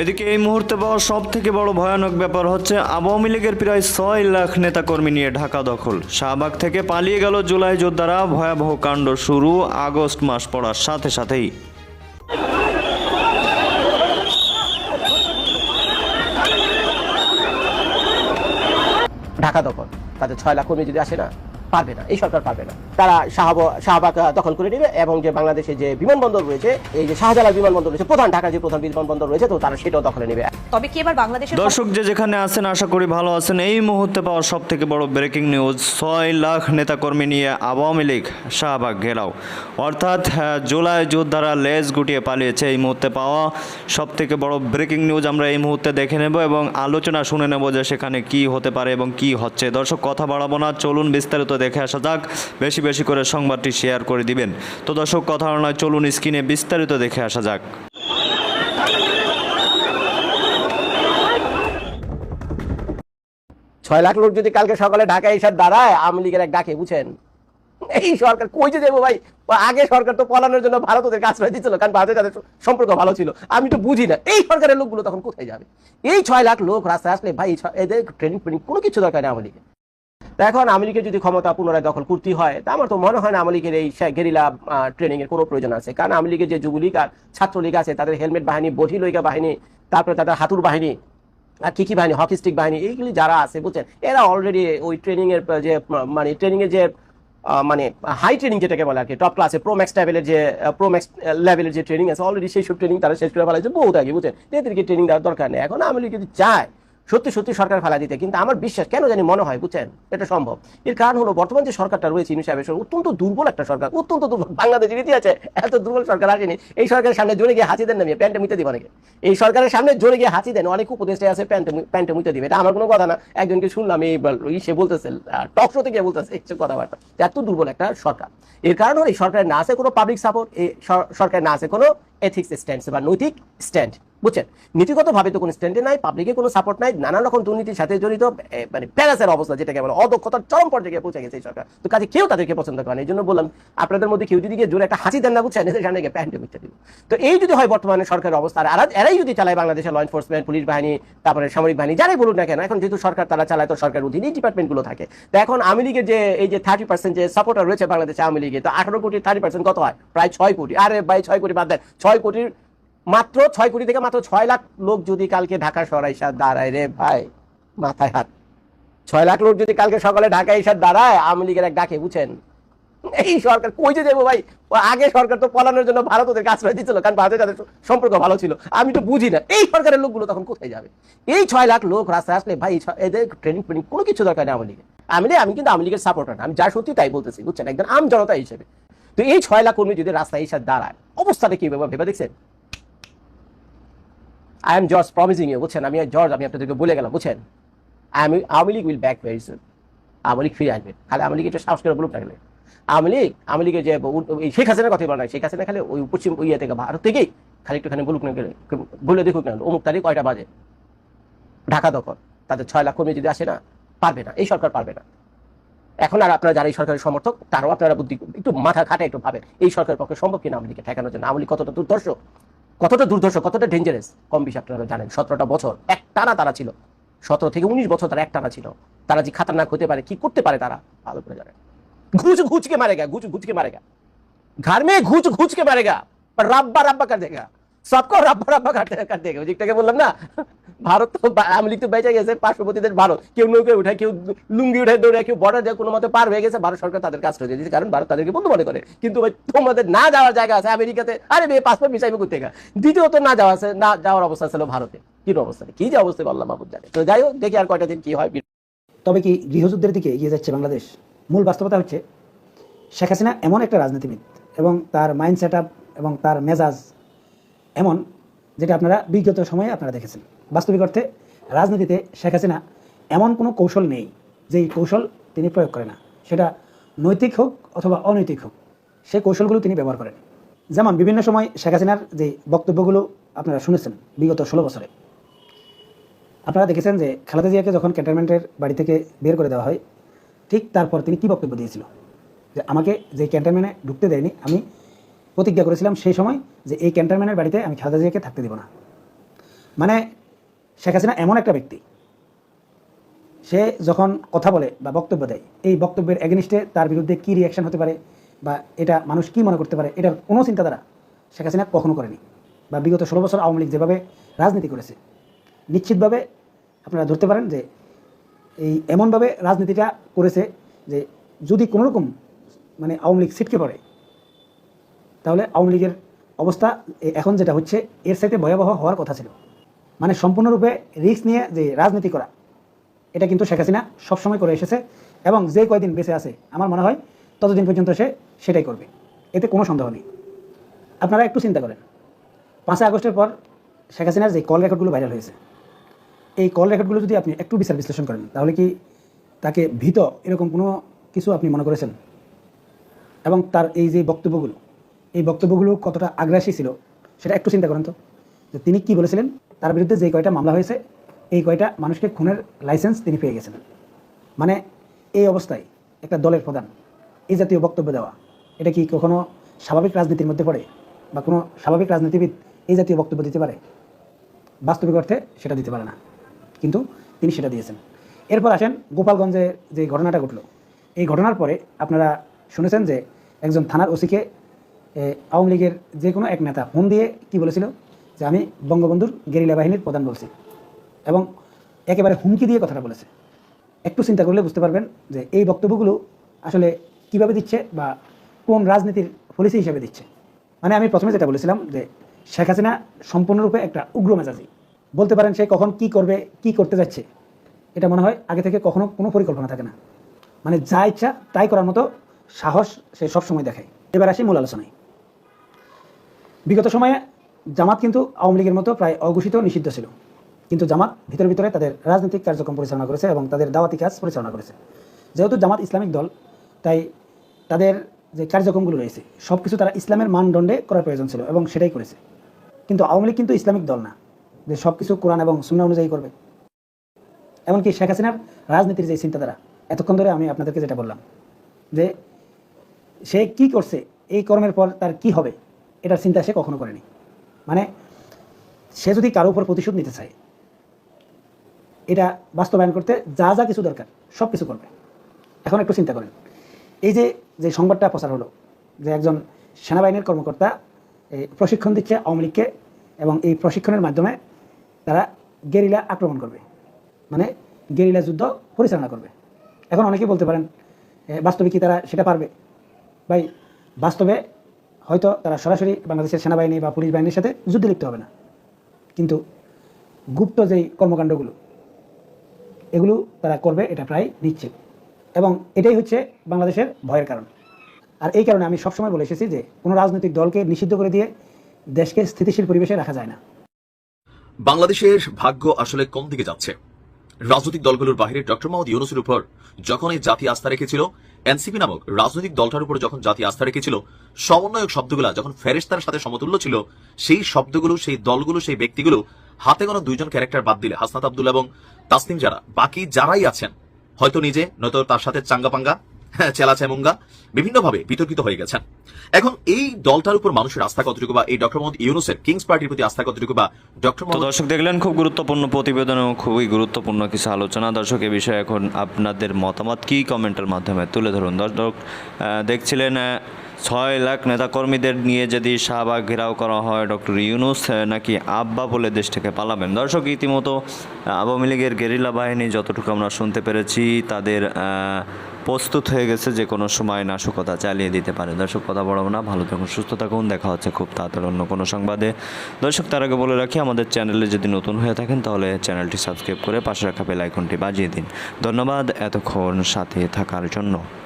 এদিকে এই মুহূর্তে পাওয়া সব থেকে বড় ভয়ানক ব্যাপার হচ্ছে, আওয়ামী লীগের প্রায় ছয় লাখ নেতাকর্মী নিয়ে ঢাকা দখল। শাহবাগ থেকে পালিয়ে গেল জুলাই যোদ্ধারা, ভয়াবহ কাণ্ড শুরু আগস্ট মাস পড়ার সাথে সাথেই। ঢাকা দখল তাদের ছয় লাখ কর্মী যদি আসে না পারবে না এই সরকার পারবে না। তারা শাহব- শাহবাগ দখল করে নেবে এবং যে বাংলাদেশে যে বিমানবন্দর রয়েছে এই যে শাহজালাল বিমানবন্দর রয়েছে প্রধান ঢাকার যে প্রধান বিমানবন্দর রয়েছে তো তারা সেটাও দখলে নেবে। তবে কি এবার বাংলাদেশের দর্শক যে যেখানে আছেন আশা করি ভালো আছেন। এই মুহূর্তে পাওয়া সব থেকে বড় ব্রেকিং নিউজ ছয় লাখ নেতাকর্মী নিয়ে আওয়ামী লীগ শাহবাগ ঘেরাও। অর্থাৎ জুলাই যোদ্ধারা লেজ গুটিয়ে পালিয়েছে এই মুহূর্তে পাওয়া সব থেকে বড় ব্রেকিং নিউজ আমরা এই মুহূর্তে দেখে নেব এবং আলোচনা শুনে নেব যে সেখানে কি হতে পারে এবং কি হচ্ছে। দর্শক কথা বাড়াবো না চলুন বিস্তারিত দেখে আসা যাক। বেশি বেশি করে সংবাদটি শেয়ার করে দিবেন। তো দর্শক, কথা নয়, চলুন স্ক্রিনে বিস্তারিত দেখে আসা যাক। ছয় লাখ লোক যদি কালকে সকালে ঢাকায় এসে দাঁড়ায়, আওয়ামী লীগের এক ডাকে বুঝেন এই সরকার কই যে দেবো ভাই? আগে সরকার তো পলানোর জন্য ভারত ওদেরকে আশ্রয় দিচ্ছিল কারণ ভারতের সাথে সম্পর্ক ভালো ছিল। আমি তো বুঝি না, এই সরকারের লোকগুলো তখন কোথায় যাবে? এই ছয় লাখ লোক রাস্তায় আসলে ভাই এদের ট্রেনিং ট্রেনিং কোনো কিছু দরকার নেই আওয়ামী লীগের। তা এখন আওয়ামী যদি ক্ষমতা পুনরায় দখল করতে হয়, তা আমার তো মনে হয় না আওয়ামী এই গেরিলা ট্রেনিং এর কোনো প্রয়োজন আছে। কারণ আওয়ামী যে যুবলীগ আর ছাত্রলীগ আছে, তাদের হেলমেট বাহিনী বঠি লইকা বাহিনী, তারপরে তাদের হাতুর বাহিনী আর কি কি বাহিনী, হকি স্টিক বাহিনী, এইগুলি যারা আছে, বুঝছেন? এরা অলরেডি ওই ট্রেনিং এর, যে মানে ট্রেনিং এর যে মানে হাই ট্রেনিং যেটাকে বলে আর কি টপ ক্লাসে প্রো ম্যাক্স লেভেলের যে প্রো ম্যাক্স লেভেলের যে ট্রেনিং আছে অলরেডি সেই সব ট্রেনিং তারা শেষ করে ফেলাইছে বহুত আগে, বুঝছেন? এদেরকে ট্রেনিং দেওয়ার দরকার নেই। এখন আমি যদি চায় সত্যি সত্যি সরকার ফেলা দিতে। কিন্তু আমার বিশ্বাস, কেন জানি মনে হয়, বুঝছেন? এটা সম্ভব। এর কারণ হলো, বর্তমান যে সরকারটা রয়েছে, ইনু সাহেবের অত্যন্ত দুর্বল একটা সরকার, অত্যন্ত দুর্বল। বাংলাদেশের ইতিহাসে এত দুর্বল সরকার আসেনি। এই সরকারের সামনে জোরে গিয়ে হাসি দেন না প্যান্টে মুইতে দিব অনেকে এই সরকারের সামনে জোরে গিয়ে হাসি দেন, অনেক উপদেষ্টা আছে, প্যান্টে প্যান্টে মুইতে দিবে। এটা আমার কোনো কথা না। একজনকে শুনলাম, এই সে বলতেছে টক শোতে গিয়ে বলতেছে, এইসব কথাবার্তা। এত দুর্বল একটা সরকার। এর কারণ হলো, এই সরকারের না আছে কোনো পাবলিক সাপোর্ট এই সরকারের না আছে কোনো এথিক্স স্ট্যান্ড বা নৈতিক স্ট্যান্ড বুঝছেন? নীতিগতভাবে তো কোনো স্ট্যান্ডে নাই পাবলিকের কোনো সাপোর্ট নাই, নানান রকম দুর্নীতির সাথে জড়িত মানে প্যারাসের অবস্থা যেটাকে বলে, অদক্ষতার চরম পর্যায়ে পৌঁছে গেছে এই সরকার। তো কাজে কেউ তাদেরকে পছন্দ করে না, এই জন্য বললাম, আপনাদের মধ্যে কেউ যদি গিয়ে জোরে একটা হাসি দেন না, বুঝছেন? এদের সামনে গিয়ে প্যান্টে দিব। তো এই যদি হয় বর্তমানে সরকারের অবস্থা, আর এরা- এরাই যদি চালায় বাংলাদেশের ল এনফোর্সমেন্ট পুলিশ বাহিনী, তারপরে সামরিক বাহিনী, যারাই বলুন না কেন, এখন যেহেতু সরকার তারা চালায়, তো সরকার অধীনে ডিপার্টমেন্টগুলো থাকে। তো এখন আওয়ামী লীগের যে এই যে থার্টি পার্সেন্ট যে সাপোর্টার রয়েছে বাংলাদেশে আওয়ামী লীগে, তো আঠারো কোটি থার্টি পার্সেন্ট কত হয়? প্রায় ছয় কোটি। আরে ভাই, ছয় কোটি বাদ দেন। ছয় কোটির মাত্র ছয় কোটি থেকে মাত্র ছয় লাখ লোক যদি কালকে ঢাকা শহরে এসে দাঁড়ায় রে ভাই, মাথায় হাত। ছয় লাখ লোক যদি কালকে সকালে ঢাকা এসে দাঁড়ায়, আওয়ামী লীগের এক ডাকে, বুঝছেন? এই সরকার কই যে দেবো ভাই? আগে সরকার তো পলানোর জন্য ভারত ওদেরকে আশ্রয় দিচ্ছিল কারণ ভারতের সাথে সম্পর্ক ভালো ছিল। আমি তো বুঝি না, এই সরকারের লোকগুলো তখন কোথায় যাবে? এই ছয় লাখ লোক রাস্তায় আসলে ভাই এদের ট্রেনিং ট্রেনিং কোনো কিছু দরকার নেই আওয়ামী লীগের। আমি আমি কিন্তু আওয়ামী লীগের সাপোর্টার না, আমি যা সত্যি তাই বলতেছি, বুঝছেন? একজন আম জনতা হিসেবে। তো এই ছয় লাখ কর্মী যদি রাস্তায় এসে দাঁড়ায়, অবস্থাটা কি ভেবে দেখছেন? I am George promising you বুঝছেন? আমি জর্জ আমি আপনাদেরকে বলে গেলাম, বুঝছেন? আমি Awami League will back very soon Awami League ফিরে আসবে। খালি আওয়ামী লীগ একটু সাহস করে বলুক থাকলে আওয়ামী লীগ আওয়ামী লীগের যে শেখ হাসিনার কথা বলা শেখ হাসিনা খালি ওই পশ্চিম ইয়ে থেকে, ভারত থেকেই খালি একটুখানি বলুক না গেলে বলে দেখুক না অমুক তারিখ কয়টা বাজে? ঢাকা দখল। তাদের ছয় লাখ কর্মী যদি আসে না, পারবে না। এই সরকার পারবে না। এখন আর আপনারা যারা এই সরকারের সমর্থক, তারাও আপনারা বুদ্ধি, একটু মাথা খাটে একটু ভাবেন। এই সরকারের পক্ষে সম্ভব কিনা আওয়ামী লীগকে ঠেকানোর জন্য? আওয়ামী কতটা দুর্দর্শ কতটা দুর্দর্শ কতটা ডেঞ্জারাস কম বেশি আপনারা জানেন সতেরোটা বছর এক টানা তারা ছিল সতেরো থেকে উনিশ বছর তারা এক টানা ছিল তারা যে খাতারনাক হতে পারে কি করতে পারে তারা ভালো করে জানেন ঘুচ ঘুচ के मारेगा घुच घुच के मारेगा घर में घुच घुच के मारेगा पर रब्बा रब्बा कर देगा সবকো রাব্বা রাব্বা কাটতে কাটতে গেছে। একটাকে বললাম, না, ভারত তো আওয়ামী লীগ তো বেঁচে গেছে পার্শ্ববর্তী দেশ ভারত কেউ নৌকে উঠে কেউ লুঙ্গি উঠে দৌড়ে কেউ বর্ডার যায় কোনো মতে পার হয়ে গেছে। ভারত সরকার তাদের কাজ করে দিয়েছে, কারণ ভারত তাদেরকে বন্ধু মনে করে। কিন্তু ভাই তোমাদের না যাওয়ার জায়গা আছে, আমেরিকাতে। আরে মেয়ে পাসপোর্ট মিসাইবে করতে দ্বিতীয়ত না যাওয়া আছে, না যাওয়ার অবস্থা ছিল ভারতে। কি অবস্থা? কি যে অবস্থা বললাম মাহবুব জানে। তো যাই হোক, দেখি আর কয়টা দিন কি হয় তবে কি গৃহযুদ্ধের দিকে এগিয়ে যাচ্ছে বাংলাদেশ? মূল বাস্তবতা হচ্ছে শেখ হাসিনা এমন একটা রাজনীতিবিদ এবং তার মাইন্ড সেট আপ এবং তার মেজাজ এমন যেটা আপনারা বিগত সময়ে আপনারা দেখেছেন। বাস্তবিক অর্থে রাজনীতিতে শেখ হাসিনা এমন কোনো কৌশল নেই যেই কৌশল তিনি প্রয়োগ করে না। সেটা নৈতিক হোক অথবা অনৈতিক হোক সেই কৌশলগুলো তিনি ব্যবহার করেন। যেমন বিভিন্ন সময় শেখ হাসিনার যে বক্তব্যগুলো আপনারা শুনেছেন বিগত ষোলো বছরে। আপনারা দেখেছেন যে খালেদা জিয়াকে যখন ক্যান্টনমেন্টের বাড়ি থেকে বের করে দেওয়া হয়, ঠিক তারপর তিনি কী বক্তব্য দিয়েছিল? যে আমাকে যে ক্যান্টনমেন্টে ঢুকতে দেয়নি, আমি প্রতিজ্ঞা করেছিলাম সেই সময় যে এই ক্যান্টনমেন্টের বাড়িতে আমি খালেদা জিয়াকে থাকতে দেব না। মানে শেখ হাসিনা এমন একটা ব্যক্তি, সে যখন কথা বলে বা বক্তব্য দেয়, এই বক্তব্যের এগেনিস্টে তার বিরুদ্ধে কী রিয়াকশন হতে পারে বা এটা মানুষ কি মনে করতে পারে, এটার কোনো চিন্তাধারা শেখ হাসিনা কখনো করেনি বা বিগত ষোলো বছর আওয়ামী লীগ যেভাবে রাজনীতি করেছে, নিশ্চিতভাবে আপনারা ধরতে পারেন যে এই এমনভাবে রাজনীতিটা করেছে যে যদি কোনোরকম মানে আওয়ামী লীগ ছিটকে পড়ে তাহলে আওয়ামী লীগের অবস্থা এখন যেটা হচ্ছে, এর সাথে ভয়াবহ হওয়ার কথা ছিল। মানে সম্পূর্ণরূপে রিস্ক নিয়ে যে রাজনীতি করা, এটা কিন্তু শেখ হাসিনা সবসময় করে এসেছে এবং যে কয়দিন বেঁচে আছে, আমার মনে হয় ততদিন পর্যন্ত সে সেটাই করবে। এতে কোনো সন্দেহ নেই। আপনারা একটু চিন্তা করেন। পাঁচই আগস্টের পর শেখ হাসিনার যে কল রেকর্ডগুলো ভাইরাল হয়েছে, এই কল রেকর্ডগুলো যদি আপনি একটু বিচার বিশ্লেষণ করেন, তাহলে কি তাকে ভীত এরকম কোনো কিছু আপনি মনে করেছেন? এবং তার এই যে বক্তব্যগুলো এই বক্তব্যগুলো কতটা আগ্রাসী ছিল সেটা একটু চিন্তা করেন তো। যে তিনি কি বলেছিলেন? তার বিরুদ্ধে যে কয়টা মামলা হয়েছে, এই কয়টা মানুষকে খুনের লাইসেন্স তিনি পেয়ে গেছেন। মানে এই অবস্থায় একটা দলের প্রধান এই জাতীয় বক্তব্য দেওয়া, এটা কি কখনো স্বাভাবিক রাজনীতির মধ্যে পড়ে বা কোনো স্বাভাবিক রাজনীতিবিদ এই জাতীয় বক্তব্য দিতে পারে? বাস্তবিক অর্থে সেটা দিতে পারে না, কিন্তু তিনি সেটা দিয়েছেন। এরপর আসেন গোপালগঞ্জে যে ঘটনাটা ঘটলো। এই ঘটনার পরে আপনারা শুনেছেন যে একজন থানার ওসিকে আওয়ামী লীগের যে কোনো এক নেতা ফোন দিয়ে কি বলেছিল? যে আমি বঙ্গবন্ধুর গেরিলা বাহিনীর প্রধান বলছি। এবং একেবারে হুমকি দিয়ে কথাটা বলেছে। একটু চিন্তা করলে বুঝতে পারবেন যে এই বক্তব্যগুলো আসলে কীভাবে দিচ্ছে বা কোন রাজনীতির পলিসি হিসেবে দিচ্ছে। মানে আমি প্রথমে যেটা বলেছিলাম যে শেখ হাসিনা সম্পূর্ণরূপে একটা উগ্র মেজাজি। বলতে পারেন সে কখন কি করবে, কি করতে যাচ্ছে, এটা মনে হয় আগে থেকে কখনো কোনো পরিকল্পনা থাকে না। মানে যা ইচ্ছা তাই করার মতো সাহস সে সবসময় দেখায়। এবার আসি মূল আলোচনায়। বিগত সময়ে জামাত কিন্তু আওয়ামী লীগের মতো প্রায় অঘোষিত নিষিদ্ধ ছিল। কিন্তু জামাত ভিতরে ভিতরে তাদের রাজনৈতিক কার্যক্রম পরিচালনা করেছে এবং তাদের দাওয়াতি কাজ পরিচালনা করেছে। যেহেতু জামাত ইসলামিক দল, তাই তাদের যে কার্যক্রমগুলো রয়েছে সব কিছু তারা ইসলামের মানদণ্ডে করার প্রয়োজন ছিল এবং সেটাই করেছে। কিন্তু আওয়ামী লীগ কিন্তু ইসলামিক দল না, যে সব কিছু কোরআন এবং সুন্না অনুযায়ী করবে। এমনকি শেখ হাসিনার রাজনীতির যে চিন্তাধারা, এতক্ষণ ধরে আমি আপনাদেরকে যেটা বললাম, যে সে কি করছে, এই কর্মের পর তার কি হবে এটার চিন্তা সে কখনো করেনি। মানে সে যদি কারও উপর প্রতিশোধ নিতে চায়, এটা বাস্তবায়ন করতে যা যা কিছু দরকার, সব কিছু করবে। এখন একটু চিন্তা করেন। এই যে যে সংবাদটা প্রচার হলো, যে একজন সেনাবাহিনীর কর্মকর্তা এই প্রশিক্ষণ দিচ্ছে আওয়ামী লীগকে এবং এই প্রশিক্ষণের মাধ্যমে তারা গেরিলা আক্রমণ করবে। মানে গেরিলা যুদ্ধ পরিচালনা করবে। এখন অনেকেই বলতে পারেন বাস্তবে কি তারা সেটা পারবে? ভাই, বাস্তবে হয়তো তারা সরাসরি বাংলাদেশের সেনাবাহিনী বা পুলিশ বাহিনীর সাথে যুদ্ধে লিপ্ত হবে না। কিন্তু গুপ্ত যেই কর্মকাণ্ডগুলো, এগুলো তারা করবে এটা প্রায় নিশ্চিত। এবং এটাই হচ্ছে বাংলাদেশের ভয়ের কারণ। আর এই কারণে আমি সবসময় বলে এসেছি যে কোনো রাজনৈতিক দলকে নিষিদ্ধ করে দিয়ে দেশকে স্থিতিশীল পরিবেশে রাখা যায় না। বাংলাদেশের ভাগ্য আসলে কোন দিকে যাচ্ছে? রাজনৈতিক দলগুলোর বাইরে ডক্টর মোহাম্মদ ইউনুসের উপর যখন এই জাতি আস্থা রেখেছিল এনসিপি নামক রাজনৈতিক দলটার উপর যখন জাতি আস্থা রেখেছিল, সমন্বয়ক শব্দগুলা যখন ফেরেস্তার সাথে সমতুল্য ছিল, সেই শব্দগুলো, সেই দলগুলো, সেই ব্যক্তিগুলো হাতে গোনা দুইজন ক্যারেক্টার বাদ দিলে, হাসনাত আবদুল্লা এবং তাসনিম যারা, বাকি যারাই আছেন, হয়তো নিজে, নয়তো তার সাথে চাঙ্গাপাঙ্গা হ্যাঁ চেলা চেমুঙ্গা বিভিন্নভাবে বিতর্কিত হয়ে গেছেন। এখন এই দলটার উপর মানুষের আস্থা কতটুকু বা এই ডক্টর মোহাম্মদ ইউনুসের কিংস পার্টির প্রতি আস্থা কতটুকু বা ডক্টর দর্শক দেখলেন খুব গুরুত্বপূর্ণ প্রতিবেদন এবং খুবই গুরুত্বপূর্ণ কিছু আলোচনা। দর্শক এ বিষয়ে এখন আপনাদের মতামত কি? কমেন্টের মাধ্যমে তুলে ধরুন। দর্শক দেখছিলেন ছয় লাখ নেতাকর্মীদের নিয়ে যদি শাহবাগ ঘেরাও করা হয়, ডক্টর ইউনুস নাকি আব্বা বলে দেশ থেকে পালাবেন? দর্শক ইতিমতো আওয়ামী লীগের গেরিলা বাহিনী, যতটুকু আমরা শুনতে পেরেছি, তাদের প্রস্তুত হয়ে গেছে যে কোনো সময় নাশকতা চালিয়ে দিতে পারে। দর্শক, কথা বড় না। ভালো থাকুন, সুস্থ থাকুন। দেখা হচ্ছে খুব তাড়াতাড়ি অন্য কোনো সংবাদে। দর্শক, তার আগে বলে রাখি, আমাদের চ্যানেলে যদি নতুন হয়ে থাকেন, তাহলে চ্যানেলটি সাবস্ক্রাইব করে পাশে রাখা বেল আইকনটি বাজিয়ে দিন। ধন্যবাদ এতক্ষণ সাথে থাকার জন্য।